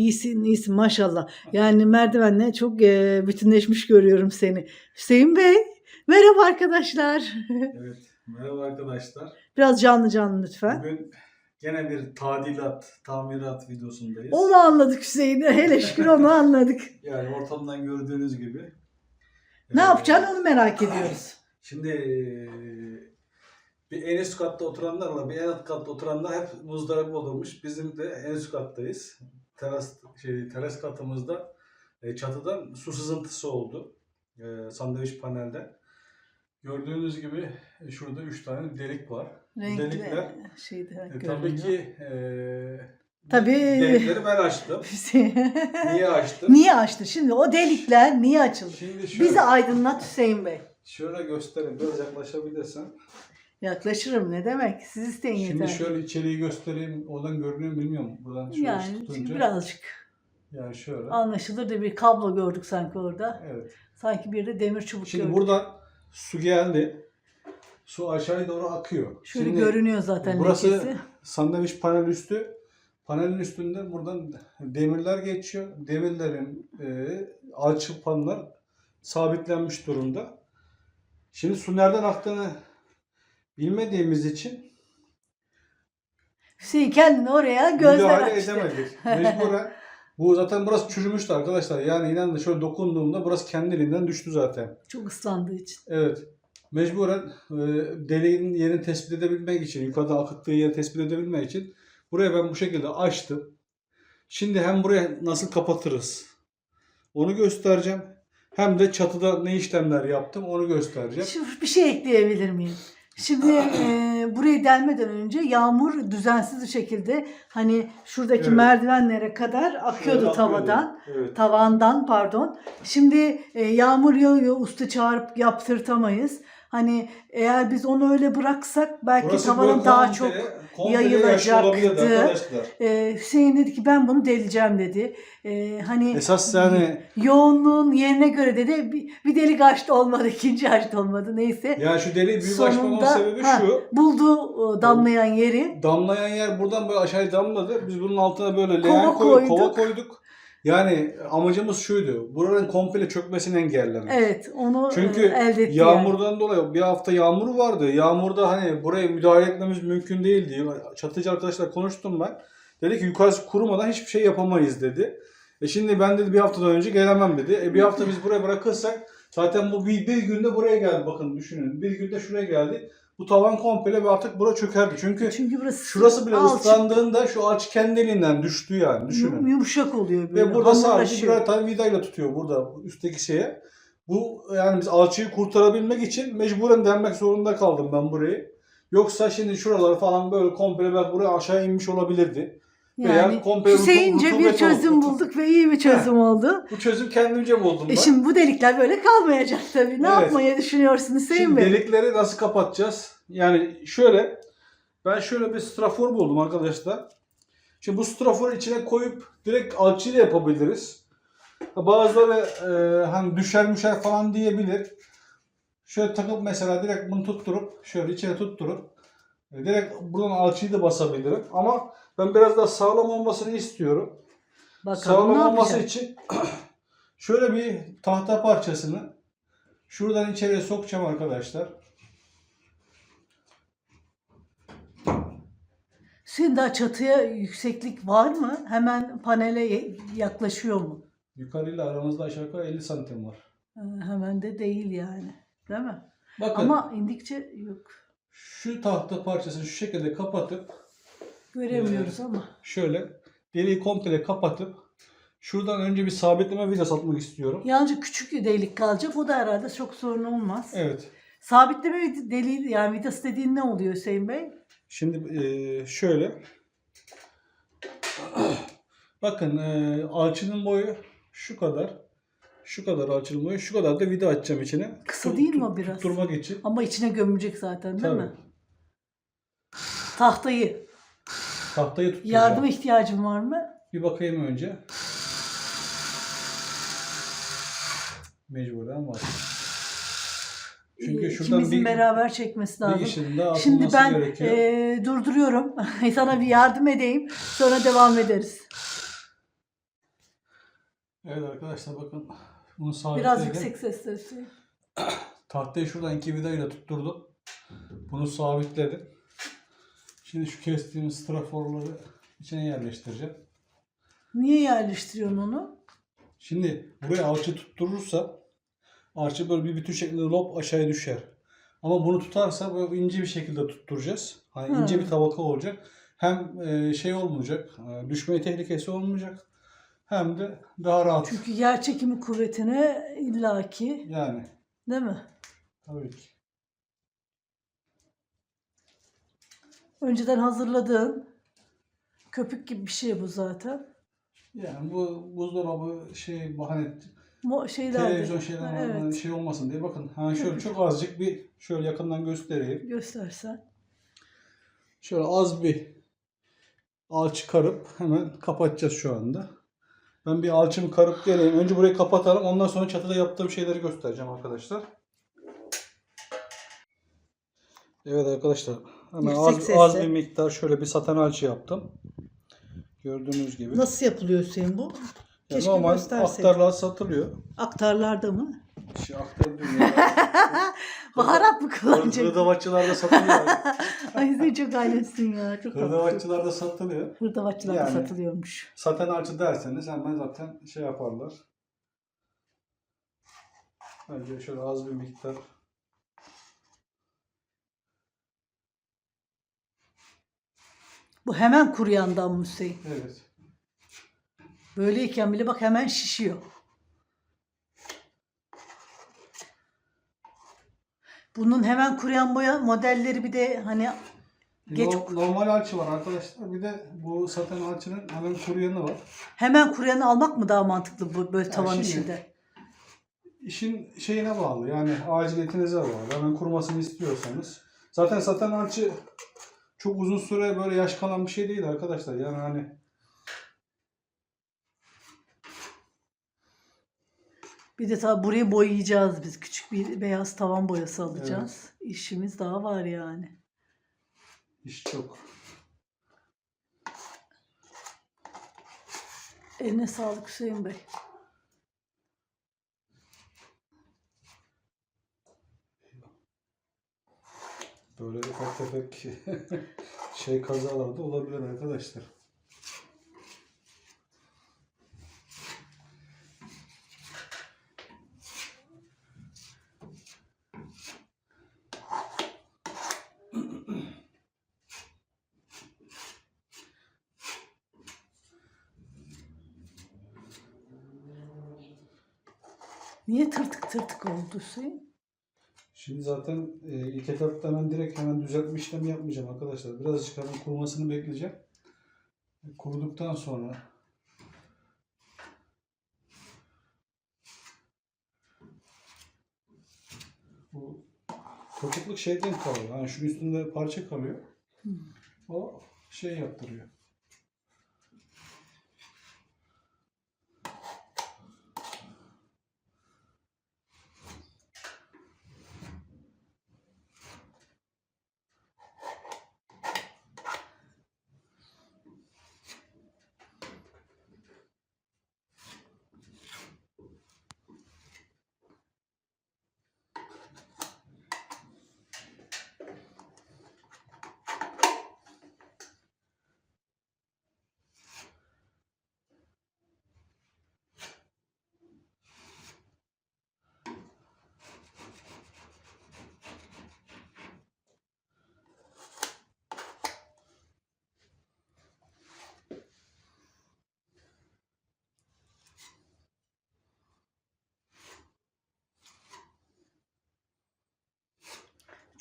İyisin, iyisin maşallah. Yani merdivenle çok e, bütünleşmiş görüyorum seni. Hüseyin Bey, merhaba arkadaşlar. Evet, merhaba arkadaşlar. Biraz canlı canlı lütfen. Bugün gene bir tadilat, tamirat videosundayız. Onu anladık Hüseyin. Hele şükür onu anladık. Yani ortamdan gördüğünüz gibi. Ne Ee, yapacaksın onu merak ediyoruz. Şimdi eee, bir en üst katta oturanlarla bir en alt katta oturanlar hep muzdarip olurmuş. Bizim de en üst kattayız. Teras şey teras katımızda e, çatıdan su sızıntısı oldu. E, sandviç panelde. Gördüğünüz gibi e, şurada üç tane delik var. Renkli delikler şeyde E, görünüyor. tabii ki e, Tabii. delikleri ben açtım. Niye açtım? niye açtı? Şimdi o delikler niye açıldı? Şimdi şöyle, Bizi aydınlat Hüseyin Bey. şöyle göstereyim. Biraz yaklaşabilirsen. Yaklaşırım ne demek? Siz isteyin Şimdi yeter. şöyle içeriği göstereyim. Oradan görünüyor mu bilmiyorum. Buradan şöyle yani tutunca. birazcık Yani şöyle. anlaşılır da bir kablo gördük sanki orada. Evet. Sanki bir de demir çubuk Şimdi gördük. buradan su geldi. Su aşağıya doğru akıyor. Şöyle Şimdi görünüyor zaten burası lekesi. sandviç panel üstü. Panelin üstünde buradan demirler geçiyor. Demirlerin e, alçıpanlar sabitlenmiş durumda. Şimdi su nereden aktığını bilmediğimiz için Hüseyin kendini oraya gözler müdahale açtı. edemedik. Mecburen. Bu zaten burası çürümüştü arkadaşlar. Yani inanın şöyle dokunduğumda burası kendiliğinden düştü zaten. Çok ıslandığı için. Evet. Mecburen e, deliğin yerini tespit edebilmek için, yukarıda akıttığı yeri tespit edebilmek için buraya ben bu şekilde açtım. Şimdi hem buraya nasıl kapatırız onu göstereceğim. Hem de çatıda ne işlemler yaptım onu göstereceğim. Şimdi bir şey ekleyebilir miyim? Şimdi e, burayı delmeden önce yağmur düzensiz bir şekilde hani şuradaki Evet. merdivenlere kadar akıyordu Şöyle tavadan. Evet. Tavandan pardon. Şimdi e, yağmur yağıyor usta çağırıp yaptırtamayız. Hani eğer biz onu öyle bıraksak belki Burası tavanın daha komple- çok komple yayılacaktı. yaşlı olabilirdi arkadaşlar. e, Hüseyin dedi ki ben bunu deleceğim dedi. E, hani Esas yani yoğunluğun yerine göre dedi bir, bir delik açtı olmadı ikinci açtı olmadı neyse. yani şu deliği büyük Sonunda- sebebi ha. şu. Buldu damlayan yeri. Damlayan yer buradan böyle aşağıya damladı. Biz bunun altına böyle Kova leğen koyduk, kova koyduk. Yani amacımız şuydu. Buranın komple çökmesini engellemek. Evet onu Çünkü e, elde etti yani. yağmurdan dolayı bir hafta yağmur vardı. Yağmurda hani buraya müdahale etmemiz mümkün değildi. Çatıcı arkadaşlar konuştum ben. Dedi ki yukarısı kurumadan hiçbir şey yapamayız dedi. E şimdi ben dedi bir haftadan önce gelemem dedi. E bir hafta biz buraya bırakırsak zaten bu bir, bir günde buraya geldi bakın düşünün. Bir günde şuraya geldi. Bu tavan komple ve artık bura çökerdi. Çünkü Çünkü burası şurası bile alçık, ıslandığında şu alçı kendiliğinden düştü yani düşünün. yumuşak oluyor böyle. Ve burada sadece birer tane vidayla tutuyor burada üstteki şeye. Bu yani biz alçıyı kurtarabilmek için mecburen denmek zorunda kaldım ben burayı. Yoksa şimdi şuraları falan böyle komple belki buraya aşağı inmiş olabilirdi. Yani Veya Hüseyince bir çözüm oldu. bulduk ve iyi bir çözüm oldu. Bu çözüm kendimce buldum ben. E şimdi bu delikler böyle kalmayacak tabii. Ne Evet. yapmayı düşünüyorsun Hüseyin Şimdi Bey? delikleri nasıl kapatacağız? Yani şöyle ben şöyle bir strafor buldum arkadaşlar. Şimdi bu straforu içine koyup direkt alçıyla yapabiliriz. Bazıları e, hani düşer müşer falan diyebilir. Şöyle takıp mesela direkt bunu tutturup şöyle içine tutturup e, direkt buradan alçıyı da basabilirim. Ama ben biraz daha sağlam olmasını istiyorum. Bakalım Sağlam ne olması yapacak? için şöyle bir tahta parçasını şuradan içeriye sokacağım arkadaşlar. Hüseyin daha çatıya yükseklik var mı? Hemen panele yaklaşıyor mu? Yukarıyla aramızda aşağı yukarı 50 santim var. Ee, Hemen de değil yani. Değil mi? Bakın Ama indikçe yok. şu tahta parçasını şu şekilde kapatıp Göremiyoruz ama. şöyle deliği komple kapatıp şuradan önce bir sabitleme vidası atmak istiyorum. Yalnızca küçük bir delik kalacak. O da herhalde çok sorun olmaz. Evet. Sabitleme deliği yani vidası dediğin ne oluyor Hüseyin Bey? Şimdi eee, şöyle. Bakın eee, alçının boyu şu kadar. Şu kadar alçının boyu. Şu kadar da vida açacağım içine. Kısa Tut- değil mi o biraz? Tutturmak için. Ama içine gömülecek zaten değil Tabii. mi? Tahtayı. Tahtayı tutacağım. Yardıma ihtiyacın var mı? Bir bakayım önce. Mecburen var. Çünkü Ee, şuradan İkimizin bir, beraber çekmesi lazım. Şimdi ben gerekiyor. e, durduruyorum. Sana bir yardım edeyim. Sonra devam ederiz. Evet arkadaşlar bakın bunu Biraz sabitleyeceğim. yüksek sesle. Tahtayı şuradan iki vidayla tutturdum. Bunu sabitledim. Şimdi şu kestiğimiz straforları içine yerleştireceğim. Niye yerleştiriyorsun onu? Şimdi buraya alçı tutturursa alçı böyle bir bütün şeklinde lop aşağıya düşer. Ama bunu tutarsa böyle ince bir şekilde tutturacağız. Hani ince bir tabaka olacak. Hem e, şey olmayacak, e, düşme tehlikesi olmayacak. Hem de daha rahat. Çünkü yer çekimi kuvvetine illaki Yani değil mi? tabii ki. Önceden hazırladığın köpük gibi bir şey bu zaten. Yani bu buzdolabı şey bahane Mo şeyler televizyon şeyler evet. şey olmasın diye bakın. Ha şöyle çok azıcık bir şöyle yakından göstereyim. göstersen. Şöyle az bir alçı karıp hemen kapatacağız şu anda. Ben bir alçımı karıp geleyim. Önce burayı kapatalım. Ondan sonra çatıda yaptığım şeyleri göstereceğim arkadaşlar. Evet arkadaşlar. Hemen az, sesle. az bir miktar şöyle bir saten alçı yaptım. Gördüğünüz gibi. Nasıl yapılıyor Hüseyin bu? Yani Keşke normal gösterseydin. aktarlar satılıyor. Aktarlarda mı? Şey, aktar ya. Baharat mı kullanacaksın? Hırdavatçılarda satılıyor. Ay sen çok ailesin ya. Çok tatlı. Hırdavatçılarda satılıyor. Hırdavatçılarda Yani. satılıyormuş. Saten alçı derseniz hemen zaten şey yaparlar. Bence şöyle az bir miktar. Bu hemen kuruyandan Hüseyin? Evet. Böyleyken bile bak hemen şişiyor. Bunun hemen kuruyan boya modelleri bir de hani Geç- No- normal alçı var arkadaşlar. Bir de bu saten alçının hemen kuruyanı var. hemen kuruyanı almak mı daha mantıklı bu böyle tavan şimdi- işinde? İşin şeyine bağlı. Yani aciliyetinize bağlı. Hemen kurumasını istiyorsanız. Zaten saten alçı çok uzun süre böyle yaş kalan bir şey değil arkadaşlar. Yani hani Bir de tabii burayı boyayacağız biz. Küçük bir beyaz tavan boyası alacağız. İşimiz daha var yani. iş çok. Eline sağlık Hüseyin Bey. Böyle ufak tefek şey kazalar da olabilir arkadaşlar. Niye tırtık tırtık oldu Hüseyin? Şimdi zaten e, ilk etapta ben direkt hemen düzeltme işlemi yapmayacağım arkadaşlar. Birazcık hemen kurumasını bekleyeceğim. Kuruduktan sonra bu topukluk şeyden kalıyor. Yani şunun üstünde parça kalıyor. O şey yaptırıyor.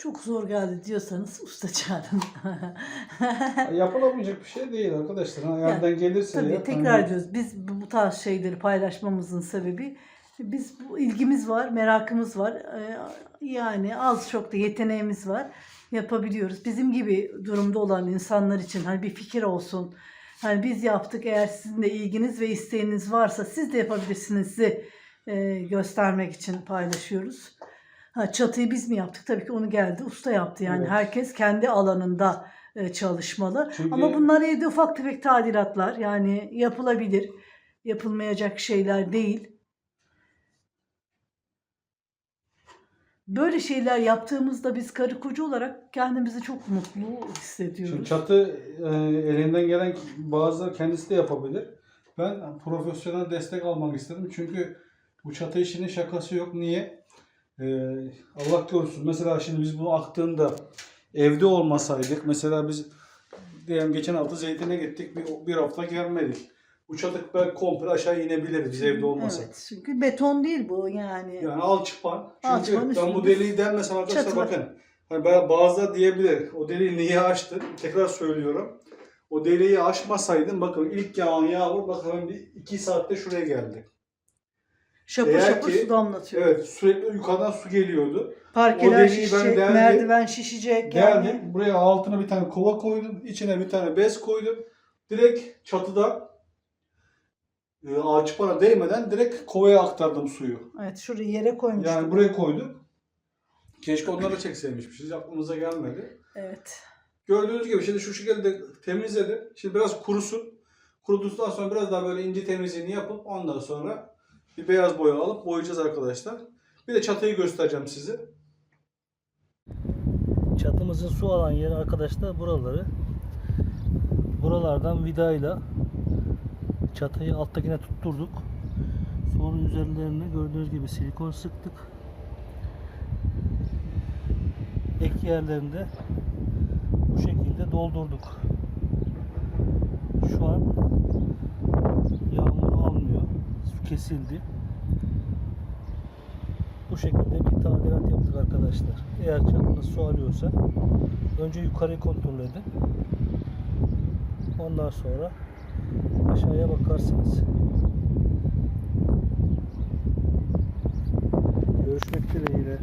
Çok zor geldi diyorsanız usta çağırın. Yapılamayacak bir şey değil arkadaşlar. Ha, Yani, Yerden gelirse Tabii ya, tekrar hani- ediyoruz. Biz bu tarz şeyleri paylaşmamızın sebebi biz bu ilgimiz var, merakımız var. Ee, Yani az çok da yeteneğimiz var. Yapabiliyoruz. Bizim gibi durumda olan insanlar için hani bir fikir olsun. Hani biz yaptık eğer sizin de ilginiz ve isteğiniz varsa siz de yapabilirsinizi e, göstermek için paylaşıyoruz. Ha, çatıyı biz mi yaptık? Tabii ki onu geldi. Usta yaptı yani. Evet. Herkes kendi alanında e, çalışmalı. Çünkü- Ama bunlar evde ufak tefek tadilatlar yani yapılabilir. yapılmayacak şeyler değil. Böyle şeyler yaptığımızda biz karı koca olarak kendimizi çok mutlu hissediyoruz. Şimdi çatı e, elinden gelen bazıları kendisi de yapabilir. Ben profesyonel destek almak istedim. Çünkü bu çatı işinin şakası yok. Niye? E, Allah korusun. Mesela şimdi biz bunu aktığında evde olmasaydık. Mesela biz diyelim geçen hafta zeytine gittik. Bir, bir hafta gelmedik. Bu çatı belki komple aşağı inebilir biz evde olmasak. Evet, çünkü beton değil bu yani. Yani alçıpan. Çünkü Alçıpanın ben bu deliği delmesem arkadaşlar çatı var. bakın. Hani ben- bazıları diyebilir. O deliği niye açtın? Tekrar söylüyorum. O deliği açmasaydım bakın ilk yağan yağmur bakın bir iki saatte şuraya geldi. Şapır Eğer şapır ki- su damlatıyor. Evet sürekli yukarıdan su geliyordu. o Parkeler şişecek, deldim. merdiven şişecek. Geldim Yani. buraya altına bir tane kova koydum. içine bir tane bez koydum. Direkt çatıda e, alçıpana değmeden direkt kovaya aktardım suyu. Evet şurayı yere koymuştuk. Yani buraya koydum. Keşke onları. Hiç aklımıza gelmedi. Evet. Gördüğünüz gibi şimdi şu şekilde temizledim. Şimdi biraz kurusun. Kuruduktan sonra biraz daha böyle ince temizliğini yapıp ondan sonra bir beyaz boya alıp boyayacağız arkadaşlar. Bir de çatıyı göstereceğim size. Çatımızın su alan yeri arkadaşlar buraları. Buralardan vidayla çatıyı alttakine tutturduk. Sonra üzerlerine gördüğünüz gibi silikon sıktık. Ek yerlerinde bu şekilde doldurduk. Şu an kesildi. Bu şekilde bir tadilat yaptık arkadaşlar. Eğer çatınız su alıyorsa önce yukarıyı kontrol edin. Ondan sonra aşağıya bakarsınız. Görüşmek dileğiyle.